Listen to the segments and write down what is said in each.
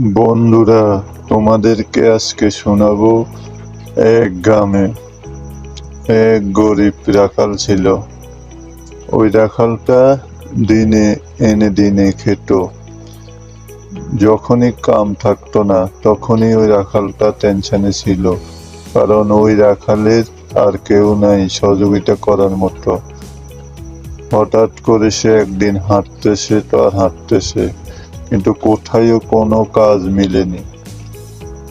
বন্ধুরা, তোমাদেরকে আজকে শোনাবো এক গ্রামে এক গরিব রাখাল ছিল। ওই রাখালটা দিনে এনে দিনে খেত। যখনই কাম থাকতো না, তখনই ওই রাখালটা টেনশনে ছিল। কারণ ওই রাখালের আর কেউ নাই, সহযোগিতা করার মতো। হঠাৎ করে সে একদিন হাঁটতেছে, তো আর হাঁটতেছে। কিন্তু কোথায়ও কোনো কাজ মিলেনি।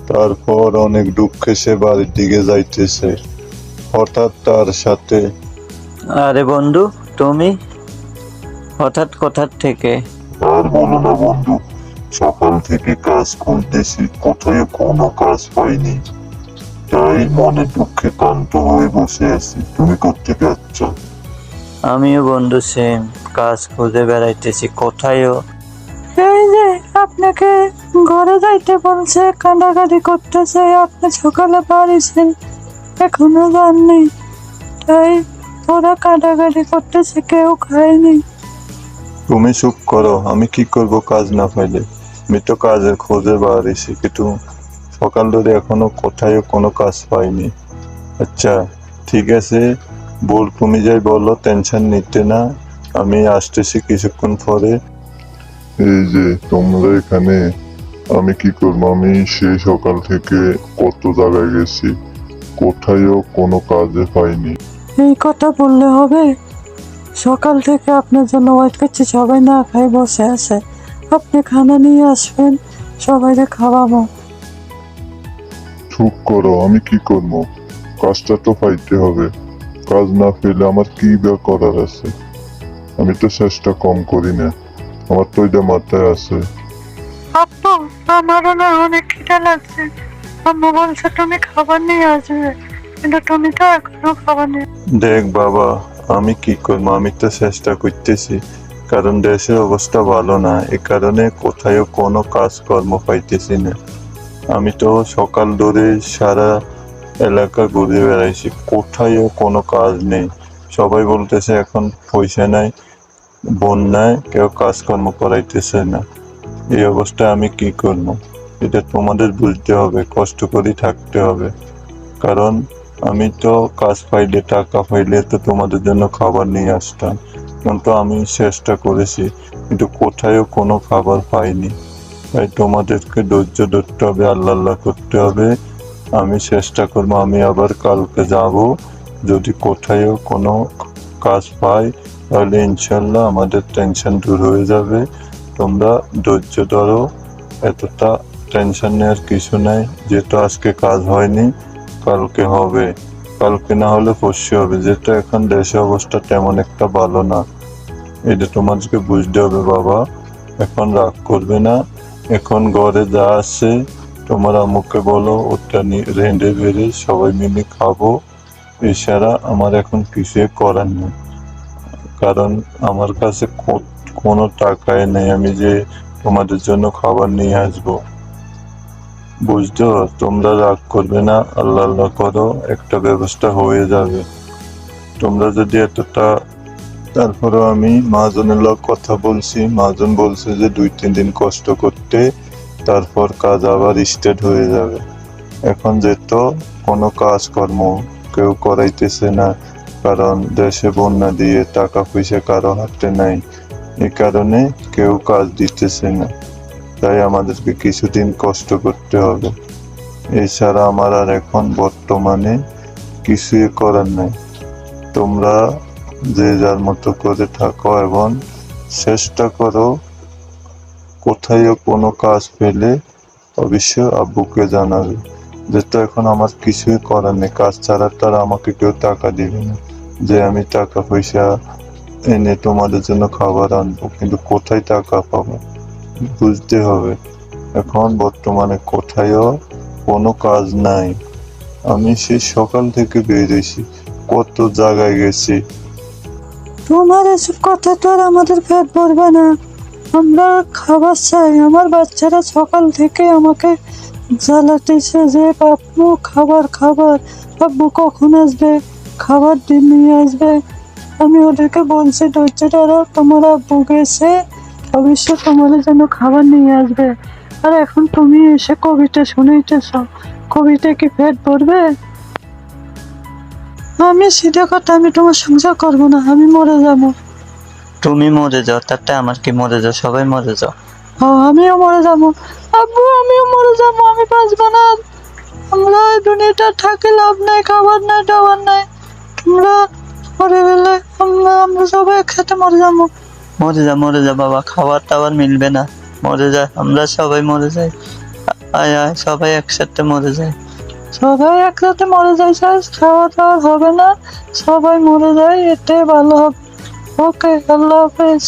তারপর অনেক দুঃখে সে বাড়ির দিকে যাইতেছে। হঠাৎ তার সাথে আরে বন্ধু তুমি? হঠাৎ কোথার থেকে? আর বলো না বন্ধু সকাল থেকে কাজ করতেছি কোথায় কোনো কাজ পাইনি। তাই মনে দুঃখে ক্লান্ত হয়ে বসে আছি। তুমি করতে যাচ্ছ আমিও বন্ধু সেম কাজ খুঁজে বেড়াইতেছি কোথায়ও আপনাকে ঘরে যাইতে বলছে কান্দাকাটি করতেছে, আপনি সকালে পারিছেন এখনও যাননি। তাই ওরা কাটাকাটি করতেছে, কেউ খায়নি। তুমি চুপ করো, আমি কি করব কাজ না পাইলে? আমি তো কাজের খোঁজে বাড়িছি, কিন্তু সকাল ধরে এখনও কোথায় কোনো কাজ পাইনি। আচ্ছা ঠিক আছে, বল তুমি যাই বলো টেনশন নিতে না। আমি আসতেছি কিছুক্ষণ পরে। এই যে তোমরা এখানে আমি কি করব? আমি সে সকাল থেকে কত জায়গায় গেছি কোথায়ও কোনো কাজে পাইনি। এই কথা বললে হবে? সকাল থেকে আপনার জন্য ওয়েট করছি সবাই না খাই বসে আছে। আপনি খানা নিয়ে আসবেন সবাইকে খাওয়াবো। চুপ করো আমি কি করব? কাজটা তো পাইতে হবে। কাজ না পেলে আমার কি বা করার আছে? আমি তো চেষ্টা কম করি না। আমার তো এটা মাথায় আছে। আপু আমারও না অনেক খিদে লাগছে। আম্মু বলছে তুমি খাবার নিয়ে আসবে কিন্তু তুমি তো এখনও খাবার নিয়ে দেখ বাবা আমি কি করব? আমি তো চেষ্টা করতেছি কারণ দেশের অবস্থা ভালো না। এ কারণে কোথায়ও কোনো কাজকর্ম পাইতেছি না। আমি তো সকাল ধরে সারা এলাকা ঘুরে বেড়াইছি কোথায়ও কোনো কাজ নেই। সবাই বলতেছে এখন পয়সা নাই বন্যায় কেউ কাজকর্ম করাইতেছে না। এই অবস্থায় আমি কি করব? এটা তোমাদের বুঝতে হবে, কষ্ট করে থাকতে হবে। কারণ আমি তো কাজ পাইলে, টাকা পাইলে তো তোমাদের জন্য খাবার নিয়ে আসতাম। কিন্তু আমি চেষ্টা করেছি, কিন্তু কোথায়ও কোনো খাবার পাইনি। তাই তোমাদেরকে ধৈর্য ধরতে হবে, আল্লাহ আল্লাহ করতে হবে। আমি চেষ্টা করব, আমি আবার কালকে যাব। যদি কোথায়ও কোনো কাজ পাই তাহলে ইনশাল্লাহ আমাদের টেনশন দূর হয়ে যাবে। তোমরা ধৈর্য ধরো, এতটা টেনশন নেওয়ার কিছু নাই, যেহেতু আজকে কাজ হয়নি, কালকে হবে। কালকে না হলে পরশু হবে যেটা এখন দেশের অবস্থা তেমন একটা ভালো না। এটা তোমাদেরকে বুঝতে হবে বাবা। এখন রাগ করবে না। এখন ঘরে যা আছে, তোমার আম্মুকে বলো, ওটা রেঁধে বেড়ে সবাই মিলে খাব। এছাড়া আমার এখন কিছুই করার নেই। কারণ আমার কাছে কোনো টাকাই নেই, আমি যে তোমাদের জন্য খাবার নিয়ে আসব। বুঝছ? তোমরা রাগ করবে না আল্লাহ আল্লাহ করো একটা ব্যবস্থা হয়ে যাবে। তোমরা যদি এতটা তারপরেও আমি মহাজনের লোক কথা বলছি। মহাজন বলছে যে দুই, তিন দিন কষ্ট করতে, তারপর কাজ আবার স্টার্ট হয়ে যাবে। এখন যেত কোনো কাজকর্ম কেউ করাইতেছে না কারণ দেশে বন্যা দিয়ে টাকা পয়সা কারও হাতে নাই। এ কারণে কেউ কাজ দিতেছে না। তাই আমাদেরকে কিছুদিন কষ্ট করতে হবে। এছাড়া আমার আর এখন বর্তমানে কিছুই করার নেই। তোমরা যে যার মতো করে থাকো এবং চেষ্টা করো, কোথায়ও কোনো কাজ পেলে অবশ্যই আব্বুকে জানাবে। যেটা এখন আমার কিছুই করার নেই, কাজ ছাড়া তারা আমাকে কেউ টাকা দিবে না। যে আমি টাকা পয়সা এনে তোমাদের জন্য খাবার আনব, কিন্তু কোথায় টাকা পাবো? বুঝতে হবে। এখন বর্তমানে কোথায়ও কোনো কাজ নাই। আমি সেই সকাল থেকে বেরিয়েছি, কত জায়গায় গেছি। তোমার এসব কথা তো আর আমাদের পেট ভরবে না। আমরা খাবার চাই, আমার বাচ্চারা সকাল থেকে আমাকে জ্বালাতেছে যে আব্বু খাবার খাবার আব্বু কখন আসবে? খাবার দিন নিয়ে আসবে। আমি ওদেরকে বলছি ধৈর্য ধরো তোমার গেছে অবশ্যই তোমাদের জন্য খাবার নিয়ে আসবে। আর এখন তুমি এসে কবিতা শুনাইতেছ কবিতা কি পেট ভরবে আমি সিধা কথা আমি তোমার সংসার করব না আমি মরে যাব। তুমি মরে যাও তাতে আমার কি মরে যাও? সবাই মরে যাও। ও আমিও মরে যাব। আব্বু আমিও মরে যাব আমি বাঁচবো না। আমরা দুনিয়াটা থাকি লাভ নাই খাবার নাই দাবার নাই। তোমরা মরে গেলে আমরা আমরা সবাই একসাথে মরে যাব। মরে যা মরে যা বাবা খাবার টাবার মিলবে না। মরে যায় আমরা সবাই মরে যাই। আয় আয় সবাই একসাথে মরে যায় সবাই একসাথে মরে যায় স্যার খাওয়া দাওয়া হবে না। সবাই মরে যায় এটাই ভালো হবে। ওকে আল্লাহ হাফেজ।